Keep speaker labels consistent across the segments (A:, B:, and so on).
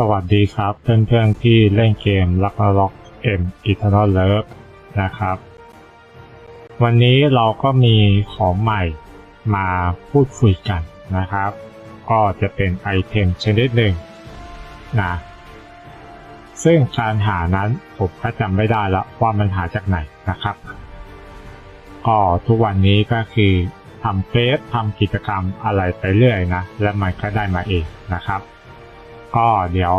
A: สวัสดีครับเพื่อนๆที่เล่นเกมลักล็อกเอ็มอิทานอลเลิฟนะครับ วันนี้เราก็มีของใหม่มาพูดคุยกันนะครับ ก็จะเป็นไอเทมชนิดหนึ่งนะซึ่งการหานั้นผมก็จำไม่ได้แล้วว่ามันหาจากไหนนะครับก็ทุกวันนี้ก็คือทำเฟซทำกิจกรรมอะไรไปเรื่อยนะ และมันก็ได้มาเองนะครับ ก็เดี๋ยว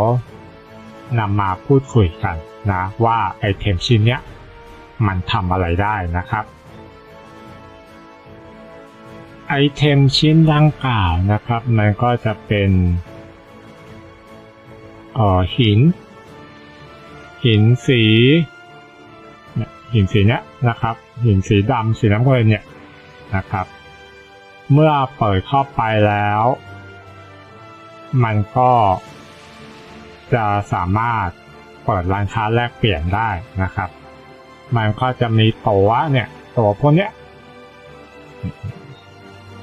A: นำมาพูดคุยกันนะว่าไอเทมชิ้นเนี้ยมันทำอะไรได้นะครับ ไอเทมชิ้นดังกล่าวนะครับ มันก็จะเป็นออหิน หินสีหินสีเนี้ยนะครับ หินสีดำสีน้ำเงินเนี่ยนะครับ เมื่อเปิดเข้าไปแล้ว มันก็จะสามารถเปิดร้านค้าแลกเปลี่ยนได้นะครับ มันก็จะมีตั๋วเนี่ยตั๋วพวกเนี้ย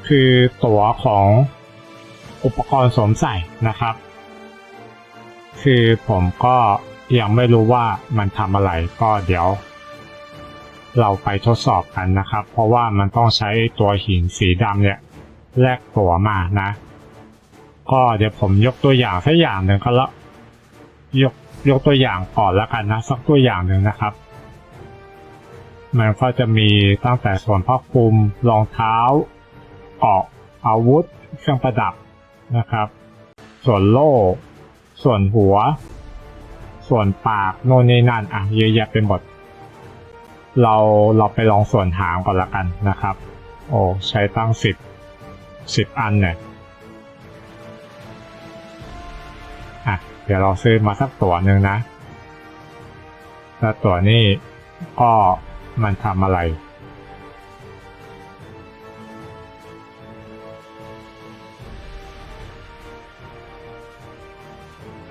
A: คือตั๋วของอุปกรณ์สวมใส่นะครับ คือผมก็ยังไม่รู้ว่ามันทำอะไรก็เดี๋ยว เราไปทดสอบกันนะครับ เพราะว่ามันต้องใช้ตัวหินสีดำเนี่ยแลกตั๋วมานะ ก็เดี๋ยวผมยกตัวอย่างสักอย่างหนึ่งก็แล้วยกยกตัวอย่างก่อนล้วกันนะสักตัวอย่างหนึ่งนะครับ มันก็จะมีตั้งแต่ส่วนผ้าคลุมรองเท้าเกาะอาวุธ เครื่องประดับนะครับ ส่วนโล่ส่วนหัว ส่วนปากโน่นนี่นั่นอะเยอะแยะเป็นหมดเราเราไปลองส่วนหางก่อนละกันนะครับ โอ้ใช้ตั้งสิบสิบอันเนี่ย อะ เดี๋ยวเราซื้อมาสักตัวหนึ่งนะ แล้วตัวนี้ก็มันทำอะไร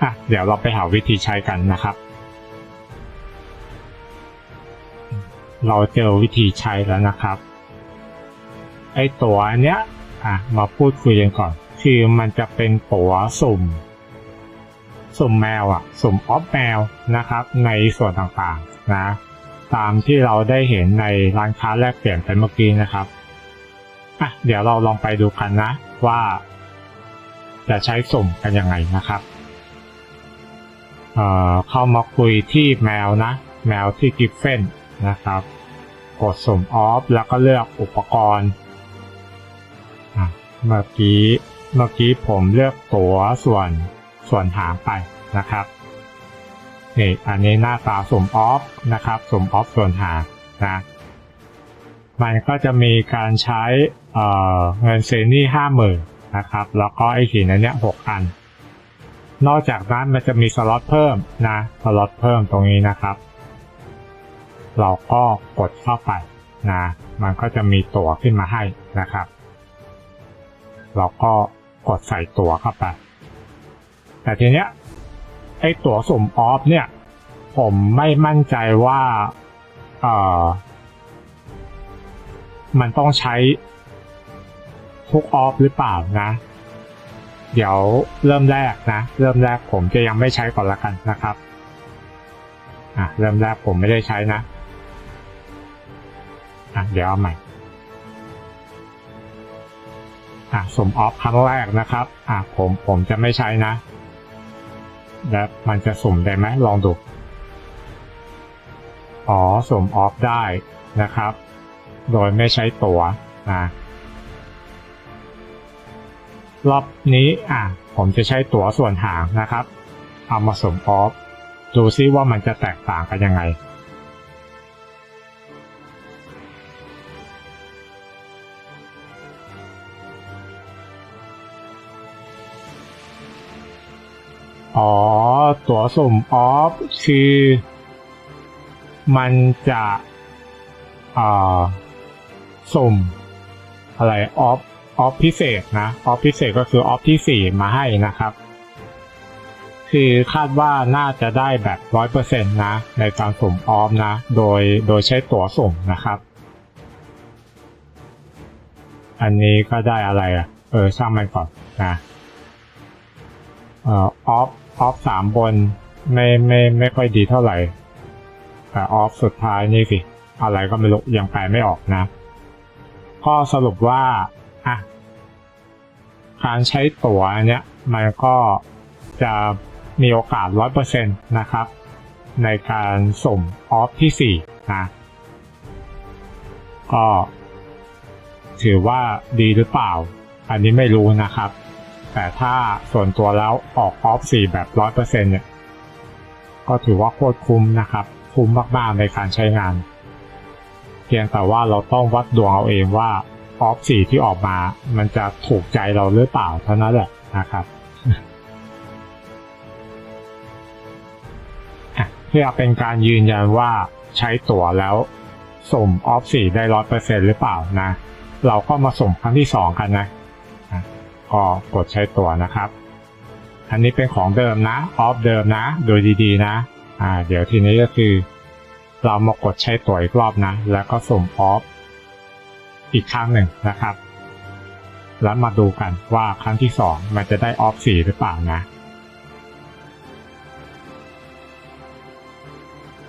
A: อะ เดี๋ยวเราไปหาวิธีใช้กันนะครับ เราเจอวิธีใช้แล้วนะครับ ไอตัวเนี้ย อะ มาพูดคุยกันก่อน คือมันจะเป็นตัวสุ่ม สุ่มแมวอะ สุ่มออฟแมวนะครับ ในส่วนต่างๆนะ ตามที่เราได้เห็นในร้านค้าแลกเปลี่ยนไปเมื่อกี้นะครับอะเดี๋ยวเราลองไปดูกันนะว่า จะใช้สุ่มกันยังไงนะครับเอ่อเข้ามาคุยที่แมวนะ แมวที่กิฟเฟนนะครับ กดสุ่มออฟแล้วก็เลือกอุปกรณ์อะเมื่อกี้เมื่อกี้ผมเลือกตัวส่วน ส่วนหางไปนะครับนี่อันนี้หน้าตาสมออฟนะครับสมออฟส่วนหางนะมันก็จะมีการใช้เเงินเซนี่ห้าหมื่นนะครับแล้วก็ไอหินอันเนี้ยหกอัน นอกจากนั้นมันจะมีสล็อตเพิ่มนะสล็อตเพิ่มตรงนี้นะครับ เราก็กดเข้าไปนะมันก็จะมีตั๋วขึ้นมาให้นะครับ เราก็กดใส่ตั๋วเข้าไป แต่ทีเนี้ยไอ้ตั๋วสุ่มออฟเนี่ย ผมไม่มั่นใจว่าเออมันต้องใช้ทุกออฟหรือเปล่านะ เดี๋ยวเริ่มแรกนะ เริ่มแรกผมจะยังไม่ใช้ก่อนละกันนะครับอะเริ่มแรกผมไม่ได้ใช้นะอะเดี๋ยวเอาใหม่อะสมออฟครั้งแรกนะครับอะผมผมจะไม่ใช้นะ แล้วมันจะสุ่มได้ไหมลองดู อ๋อสุ่มออฟได้นะครับ โดยไม่ใช้ตั๋วนะรอบนี้อะผมจะใช้ตั๋วส่วนหางนะครับ เอามาสมออฟดูซิว่ามันจะแตกต่างกันยังไงอ๋อ ตั๋วสุ่มออฟคือ มันจะอ่อสุ่ม อะไรออฟออฟพิเศษนะออฟพิเศษก็คือออฟที่สี่มาให้นะครับ คือคาดว่าน่าจะได้แบบร้อยเปอร์เซ็นต์นะ ในการสุ่มออฟนะ โดยโดยใช้ตั๋วสุ่มนะครับ อันนี้ก็ได้อะไรอะ เออช่างมันก่อนนะเอ่อออฟ ออฟสามบนไม่ไม่ไม่ค่อยดีเท่าไหร่ แต่ออฟสุดท้ายนี่สิ อะไรก็ไม่รู้ยังแปลไม่ออกนะ ก็สรุปว่าอะการใช้ตั๋วเนี้ยมันก็จะมีโอกาสร้อยเปอร์เซ็นต์นะครับ ในการส่งออฟที่สี่นะ ก็ ถือว่าดีหรือเปล่า อันนี้ไม่รู้นะครับ แต่ถ้าส่วนตัวแล้วออกออฟสี่แบบร้อยเปอร์เซ็นต์เนี่ย ก็ถือว่าโคตรคุ้มนะครับ คุ้มมากๆในการใช้งาน เพียงแต่ว่าเราต้องวัดดวงเอาเองว่าออฟสี่ที่ออกมา มันจะถูกใจเราหรือเปล่าเท่านั้นแหละนะครับเพื่อเป็นการยืนยันว่าใช้ตั๋วแล้วส่งออฟสี่ได้ร้อยเปอร์เซ็นต์หรือเปล่านะ เราก็มาส่งครั้งที่สองกันนะ ก็กดใช้ตัวนะครับ อันนี้เป็นของเดิมนะ ออฟเดิมนะ โดยดีๆ นะ อ่า เดี๋ยวทีนี้ก็คือ เรามากดใช้ตัวอีกรอบนะ แล้วก็ส่งออฟอีกครั้งหนึ่งนะครับ แล้วมาดูกันว่าครั้งที่สองมันจะได้ออฟสี่หรือเปล่านะ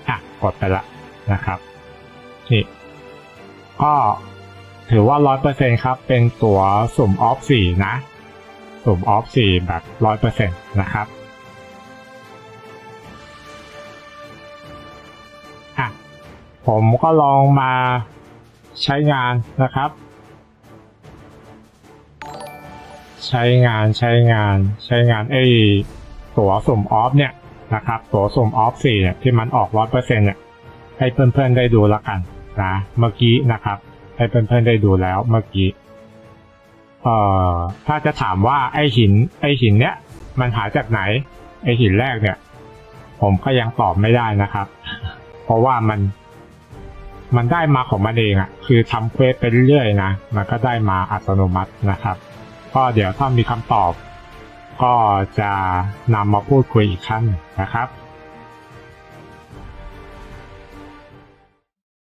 A: อะกดไปละนะครับ นี่ ก็ถือว่าร้อยเปอร์เซ็นครับ เป็นตัวสุ่มออฟสี่นะ สุ่มออฟสี่แบบร้อยเปอร์เซ็นต์นะครับอะผมก็ลองมาใช้งานนะครับ ใช้งานใช้งานใช้งานไอ้ตัวสุ่มออฟเนี่ยนะครับตัวสุ่มออฟสี่เนี่ยที่มันออกร้อยเปอร์เซ็นต์เนี่ยให้เพื่อนๆได้ดูแล้วกันนะเมื่อกี้นะครับ ให้เพื่อนๆได้ดูแล้วเมื่อกี้ เอ่อถ้าจะถามว่าไอหิน ไอหินเนี้ยมันหาจากไหน ไอหินแรกเนี่ย ผมก็ยังตอบไม่ได้นะครับ เพราะว่ามัน มันได้มาของมันเองอะ่ะคือทำเควสไปเรื่อยๆนะมันก็ได้มาอัตโนมัตินะครับ ก็เดี๋ยวถ้ามีคำตอบ ก็จะนำมาพูดคุยอีกครั้งหนึ่งนะครับ